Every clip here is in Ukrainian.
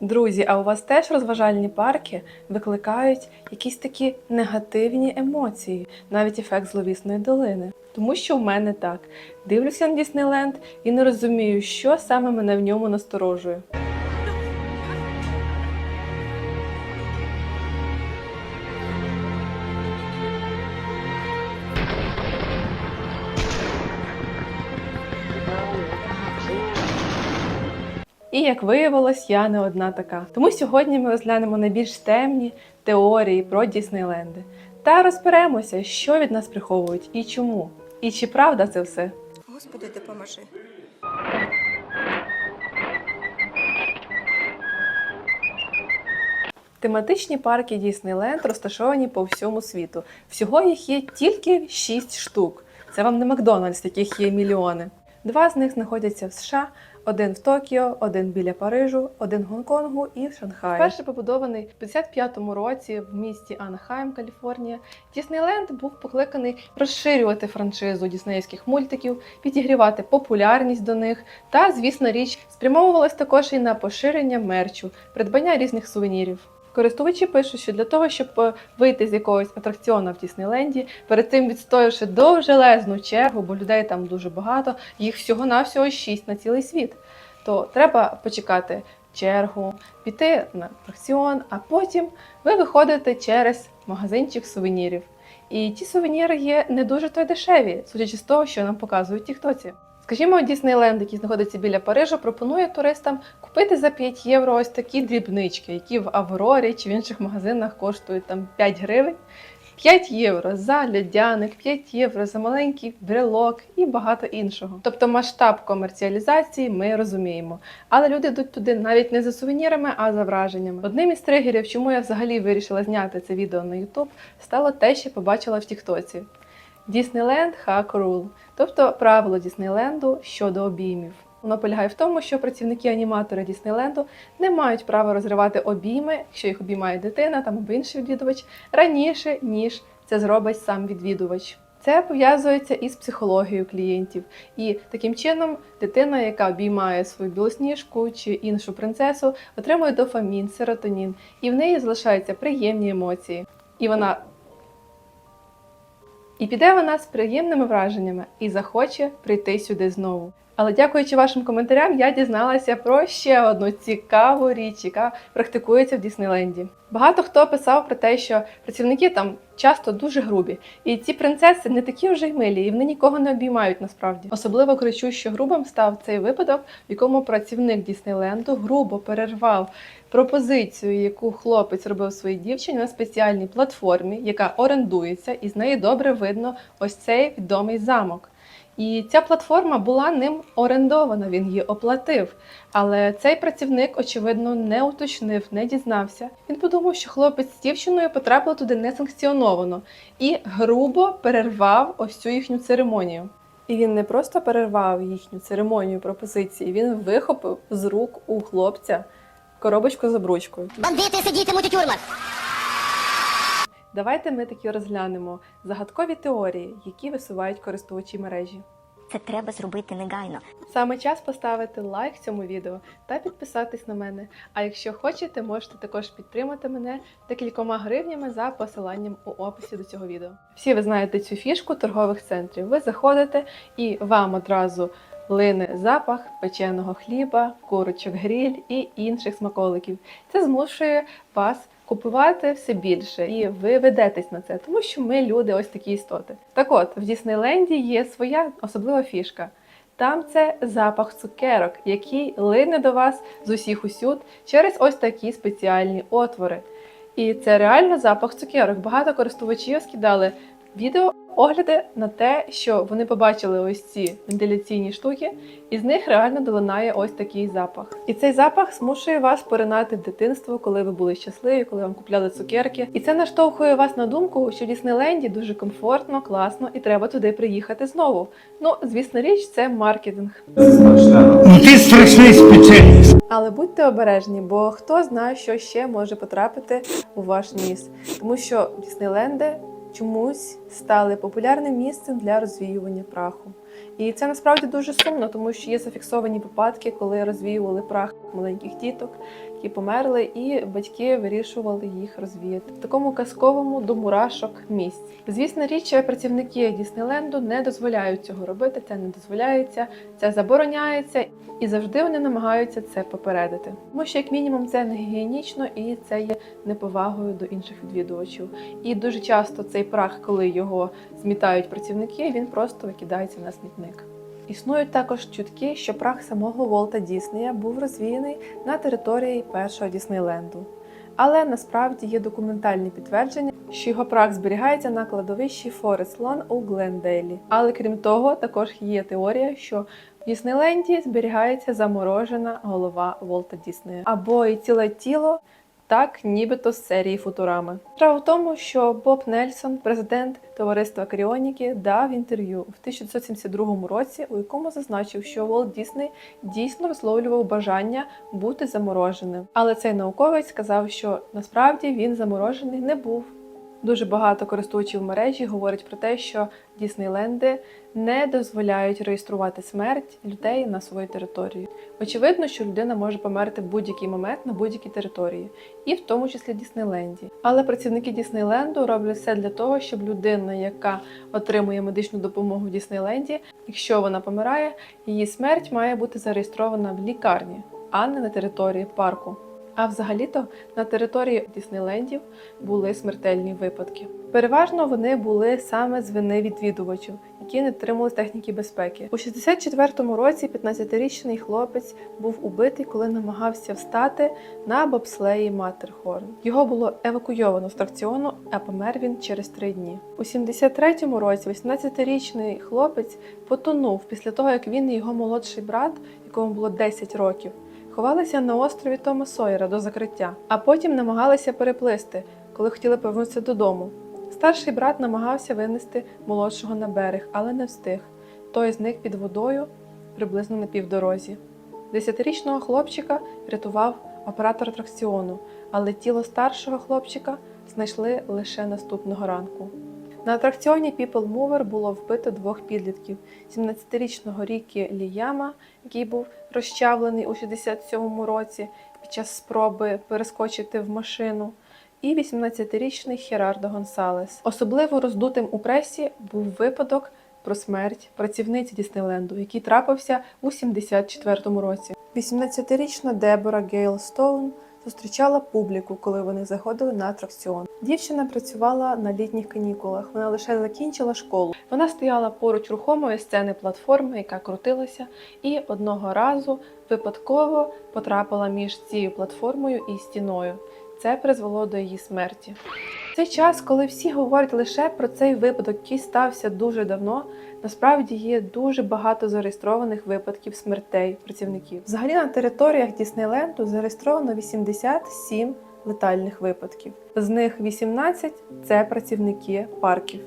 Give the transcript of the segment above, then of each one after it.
Друзі, а у вас теж розважальні парки викликають якісь такі негативні емоції, навіть ефект зловісної долини. Тому що в мене так. Дивлюся на Діснейленд і не розумію, що саме мене в ньому насторожує. І як виявилось, я не одна така. Тому сьогодні ми розглянемо найбільш темні теорії про Діснейленди та розберемося, що від нас приховують і чому. І чи правда це все? Господи, допоможи. Тематичні парки Діснейленд розташовані по всьому світу. Всього їх є тільки 6 штук. Це вам не Макдональдс, яких є мільйони. Два з них знаходяться в США, один в Токіо, один біля Парижу, один Гонконгу і в Шанхаї. Перший побудований в 55-му році в місті Анахайм, Каліфорнія. Діснейленд був покликаний розширювати франшизу діснеївських мультиків, підігрівати популярність до них. Та, звісно, річ спрямовувалась також і на поширення мерчу, придбання різних сувенірів. Користувачі пишуть, що для того, щоб е, вийти з якогось атракціону в Діснейленді, перед цим відстоявши довжелезну чергу, бо людей там дуже багато, їх всього-навсього 6 на цілий світ. То треба почекати чергу, піти на атракціон, а потім ви виходите через магазинчик сувенірів. І ті сувеніри є не дуже то й дешеві, судячи з того, що нам показують тіктоці. Скажімо, Діснейленд, який знаходиться біля Парижу, пропонує туристам купити за 5 євро ось такі дрібнички, які в Аврорі чи в інших магазинах коштують там 5 гривень. 5 євро за льодяник, 5 євро за маленький брелок і багато іншого. Тобто масштаб комерціалізації ми розуміємо. Але люди йдуть туди навіть не за сувенірами, а за враженнями. Одним із тригерів, чому я взагалі вирішила зняти це відео на YouTube, стало те, що побачила в Тіктоці. Діснейленд Hack Rule, тобто правило Діснейленду щодо обіймів. Воно полягає в тому, що працівники-аніматори Діснейленду не мають права розривати обійми, якщо їх обіймає дитина там або інший відвідувач, раніше ніж це зробить сам відвідувач. Це пов'язується із психологією клієнтів, і таким чином дитина, яка обіймає свою білосніжку чи іншу принцесу, отримує дофамін, серотонін, і в неї залишаються приємні емоції. І вона і піде вона з приємними враженнями і захоче прийти сюди знову. Але дякуючи вашим коментарям, я дізналася про ще одну цікаву річ, яка практикується в Діснейленді. Багато хто писав про те, що працівники там часто дуже грубі, і ці принцеси не такі вже й милі, і вони нікого не обіймають насправді. Особливо кричущо грубим став цей випадок, в якому працівник Діснейленду грубо перервав пропозицію, яку хлопець робив своїй дівчині на спеціальній платформі, яка орендується, і з неї добре видно ось цей відомий замок. І ця платформа була ним орендована, він її оплатив. Але цей працівник, очевидно, не уточнив, не дізнався. Він подумав, що хлопець з дівчиною потрапив туди несанкціоновано і грубо перервав ось цю їхню церемонію. І він не просто перервав їхню церемонію пропозиції, він вихопив з рук у хлопця коробочку з обручкою. Бандити сидітимуть у тюрмах. Давайте ми таки розглянемо загадкові теорії, які висувають користувачі мережі. Це треба зробити негайно. Саме час поставити лайк цьому відео та підписатись на мене. А якщо хочете, можете також підтримати мене декількома гривнями за посиланням у описі до цього відео. Всі ви знаєте цю фішку торгових центрів. Ви заходите і вам одразу лине запах печеного хліба, курочок гриль і інших смаколиків. Це змушує вас купувати все більше, і ви ведетесь на це, тому що ми люди ось такі істоти. Так от, в Діснейленді є своя особлива фішка. Там це запах цукерок, який лине до вас з усіх усюд через ось такі спеціальні отвори. І це реально запах цукерок. Багато користувачів скидали відео огляди на те, що вони побачили ось ці вентиляційні штуки, і з них реально долинає ось такий запах. І цей запах змушує вас поринати в дитинство, коли ви були щасливі, коли вам купляли цукерки. І це наштовхує вас на думку, що в Діснейленді дуже комфортно, класно, і треба туди приїхати знову. Ну, звісно, річ, це маркетинг. Ну ти страшний спеціаліст. Але будьте обережні, бо хто знає, що ще може потрапити у ваш ніс, тому що Діснейленди чомусь стали популярним місцем для розвіювання праху. І це насправді дуже сумно, тому що є зафіксовані випадки, коли розвіювали прах маленьких діток, які померли, і батьки вирішували їх розвіяти в такому казковому до мурашок місці. Звісно, річ, працівники Діснейленду не дозволяють цього робити. Це не дозволяється, це забороняється, і завжди вони намагаються це попередити. Тому що, як мінімум, це не гігієнічно і це є неповагою до інших відвідувачів. І дуже часто цей прах, коли його змітають працівники, він просто викидається на смітник. Існують також чутки, що прах самого Волта Діснея був розвіяний на території першого Діснейленду. Але насправді є документальні підтвердження, що його прах зберігається на кладовищі Форест Лон у Глендейлі. Але крім того, також є теорія, що в Діснейленді зберігається заморожена голова Волта Діснея або і ціле тіло, так нібито з серії Футурами. Справа в тому, що Боб Нельсон, президент товариства Кріоніки, дав інтерв'ю в 1972 році, у якому зазначив, що Волт Дісней дійсно висловлював бажання бути замороженим. Але цей науковець сказав, що насправді він заморожений не був. Дуже багато користувачів мережі говорять про те, що Діснейленди не дозволяють реєструвати смерть людей на своїй території. Очевидно, що людина може померти в будь-який момент на будь-якій території, і в тому числі Діснейленді. Але працівники Діснейленду роблять все для того, щоб людина, яка отримує медичну допомогу в Діснейленді, якщо вона помирає, її смерть має бути зареєстрована в лікарні, а не на території парку. А взагалі-то на території Діснейлендів були смертельні випадки. Переважно вони були саме з вини відвідувачів, які не дотримувалися техніки безпеки. У 64-му році 15-річний хлопець був убитий, коли намагався встати на бобслеї Маттерхорн. Його було евакуйовано з тракціону, а помер він через три дні. У 73-му році 18-річний хлопець потонув після того, як він і його молодший брат, якому було 10 років, ховалися на острові Тома Сойера до закриття, а потім намагалися переплисти, коли хотіли повернутися додому. Старший брат намагався винести молодшого на берег, але не встиг. Той зник під водою приблизно на півдорозі. Десятирічного хлопчика рятував оператор атракціону, але тіло старшого хлопчика знайшли лише наступного ранку. На атракціоні People Mover було вбито двох підлітків: 17-річного Рікі Ліяма, який був розчавлений у 67-му році під час спроби перескочити в машину, і 18-річний Херардо Гонсалес. Особливо роздутим у пресі був випадок про смерть працівниці Діснейленду, який трапився у 74-му році. 18-річна Дебора Гейл Стоун зустрічала публіку, коли вони заходили на атракціон. Дівчина працювала на літніх канікулах. Вона лише закінчила школу. Вона стояла поруч рухомої сцени платформи, яка крутилася, і одного разу випадково потрапила між цією платформою і стіною. Це призвело до її смерті. Цей час, коли всі говорять лише про цей випадок, який стався дуже давно, насправді є дуже багато зареєстрованих випадків смертей працівників. Взагалі на територіях Діснейленду зареєстровано 87 летальних випадків. З них 18 – це працівники парків.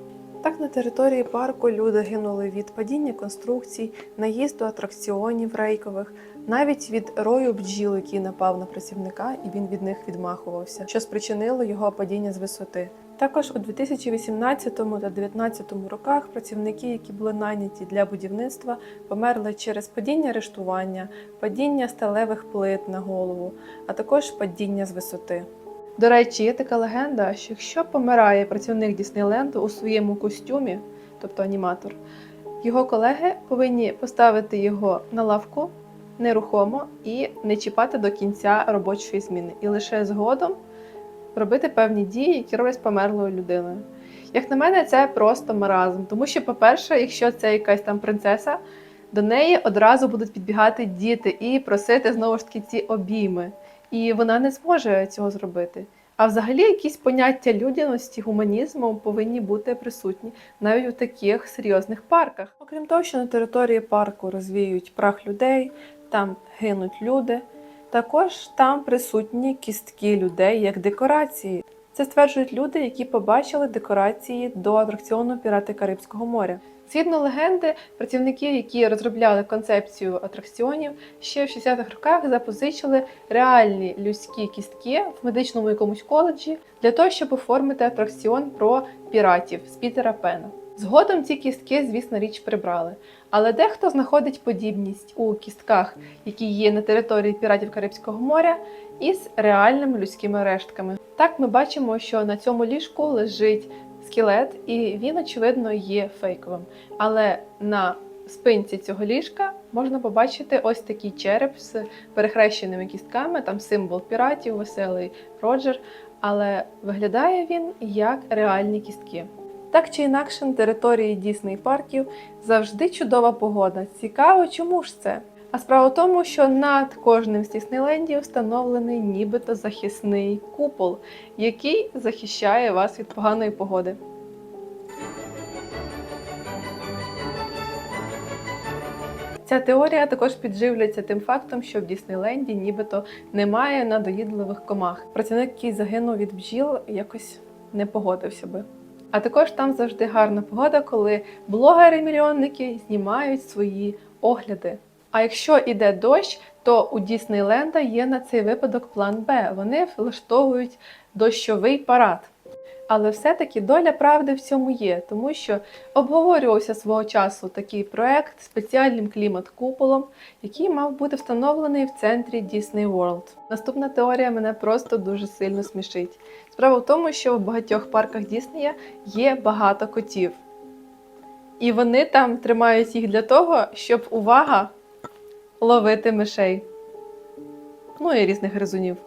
Так, на території парку люди гинули від падіння конструкцій, наїзду атракціонів рейкових, навіть від рою бджіл, який напав на працівника, і він від них відмахувався, що спричинило його падіння з висоти. Також у 2018 та 2019 роках працівники, які були найняті для будівництва, померли через падіння рештування, падіння сталевих плит на голову, а також падіння з висоти. До речі, є така легенда, що якщо помирає працівник Діснейленду у своєму костюмі, тобто аніматор, його колеги повинні поставити його на лавку нерухомо і не чіпати до кінця робочої зміни, і лише згодом робити певні дії, які роблять померлою людиною. Як на мене, це просто маразм, тому що, по-перше, якщо це якась там принцеса, до неї одразу будуть підбігати діти і просити знову ж таки ці обійми. І вона не зможе цього зробити. А взагалі якісь поняття людяності, гуманізму повинні бути присутні навіть у таких серйозних парках. Окрім того, що на території парку розвіють прах людей, там гинуть люди. Також там присутні кістки людей як декорації. Це стверджують люди, які побачили декорації до атракціону Пірати Карибського моря. Згідно легенди, працівники, які розробляли концепцію атракціонів, ще в 60-х роках запозичили реальні людські кістки в медичному якомусь коледжі для того, щоб оформити атракціон про піратів з Пітера Пена. Згодом ці кістки, звісно, річ прибрали. Але дехто знаходить подібність у кістках, які є на території піратів Карибського моря, із реальними людськими рештками. Так ми бачимо, що на цьому ліжку лежить скелет, і він, очевидно, є фейковим. Але на спинці цього ліжка можна побачити ось такий череп з перехрещеними кістками, там символ піратів, веселий Роджер. Але виглядає він як реальні кістки. Так чи інакше, на території Дісней парків завжди чудова погода. Цікаво, чому ж це? А справа в тому, що над кожним з Діснейлендів встановлений нібито захисний купол, який захищає вас від поганої погоди. Ця теорія також підживлюється тим фактом, що в Діснейленді нібито немає надоїдливих комах. Працівник, який загинув від бджіл, якось не погодився би. А також там завжди гарна погода, коли блогери-мільйонники знімають свої огляди. А якщо іде дощ, то у Діснейленда є на цей випадок план Б. Вони влаштовують дощовий парад. Але все-таки доля правди в цьому є, тому що обговорювався свого часу такий проект спеціальним клімат-куполом, який мав бути встановлений в центрі Disney World. Наступна теорія мене просто дуже сильно смішить. Справа в тому, що в багатьох парках Діснея є багато котів. І вони там тримають їх для того, щоб увага ловити мишей. Ну і різних гризунів.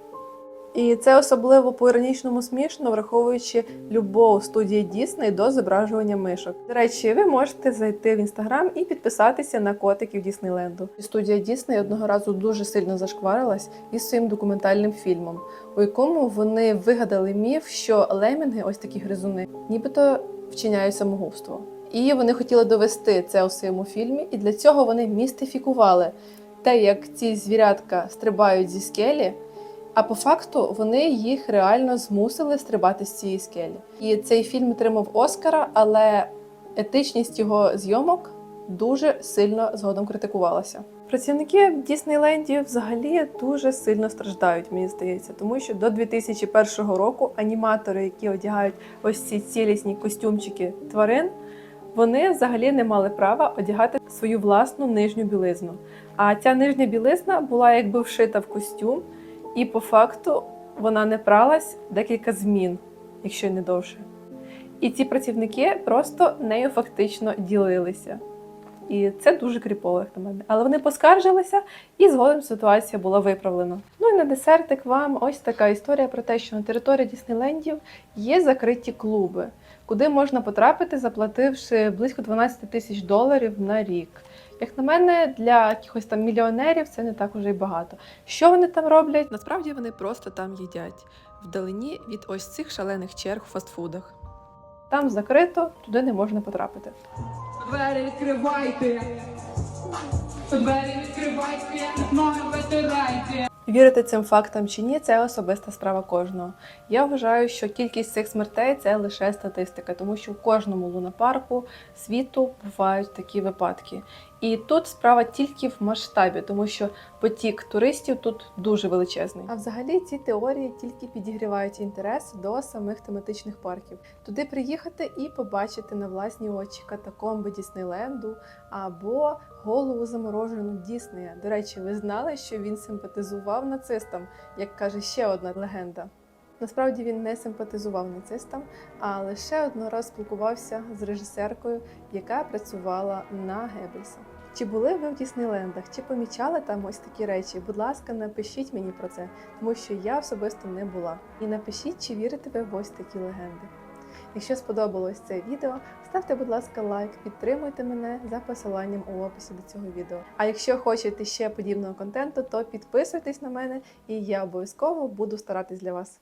І це особливо по іронічному смішно, враховуючи любов студії Дісней до зображування мишок. До речі, ви можете зайти в інстаграм і підписатися на котиків Діснейленду. Студія Дісней одного разу дуже сильно зашкварилась із своїм документальним фільмом, у якому вони вигадали міф, що лемінги, ось такі гризуни, нібито вчиняють самогубство. І вони хотіли довести це у своєму фільмі, і для цього вони містифікували те, як ці звірятка стрибають зі скелі. А по факту вони їх реально змусили стрибати з цієї скелі. І цей фільм отримав Оскара, але етичність його зйомок дуже сильно згодом критикувалася. Працівники Діснейленді взагалі дуже сильно страждають, мені здається, тому що до 2001 року аніматори, які одягають ось ці цілісні костюмчики тварин, вони взагалі не мали права одягати свою власну нижню білизну. А ця нижня білизна була якби вшита в костюм. І по факту вона не пралась декілька змін, якщо не довше. І ці працівники просто нею фактично ділилися. І це дуже кріпово, як на мене. Але вони поскаржилися, і згодом ситуація була виправлена. Ну і на десертик вам ось така історія про те, що на території Діснейлендів є закриті клуби, куди можна потрапити, заплативши близько 12 тисяч доларів на рік. Як на мене, для якихось там мільйонерів це не так уже й багато. Що вони там роблять? Насправді вони просто там їдять вдалині від ось цих шалених черг в фастфудах. Там закрито, туди не можна потрапити. Двері відкривайте. Двері відкривайте, ноги витирайте. Вірити цим фактам чи ні, це особиста справа кожного. Я вважаю, що кількість цих смертей це лише статистика, тому що в кожному лунопарку світу бувають такі випадки. І тут справа тільки в масштабі, тому що потік туристів тут дуже величезний. А взагалі ці теорії тільки підігрівають інтерес до самих тематичних парків. Туди приїхати і побачити на власні очі катакомби Діснейленду або голову заморожену Діснея. До речі, ви знали, що він симпатизував нацистам, як каже ще одна легенда. Насправді він не симпатизував нацистам, а лише одного раз спілкувався з режисеркою, яка працювала на Геббельса. Чи були ви в Діснейлендах? Чи помічали там ось такі речі? Будь ласка, напишіть мені про це, тому що я особисто не була. І напишіть, чи вірите ви в ось такі легенди. Якщо сподобалось це відео, ставте, будь ласка, лайк, підтримуйте мене за посиланням у описі до цього відео. А якщо хочете ще подібного контенту, то підписуйтесь на мене, і я обов'язково буду старатись для вас.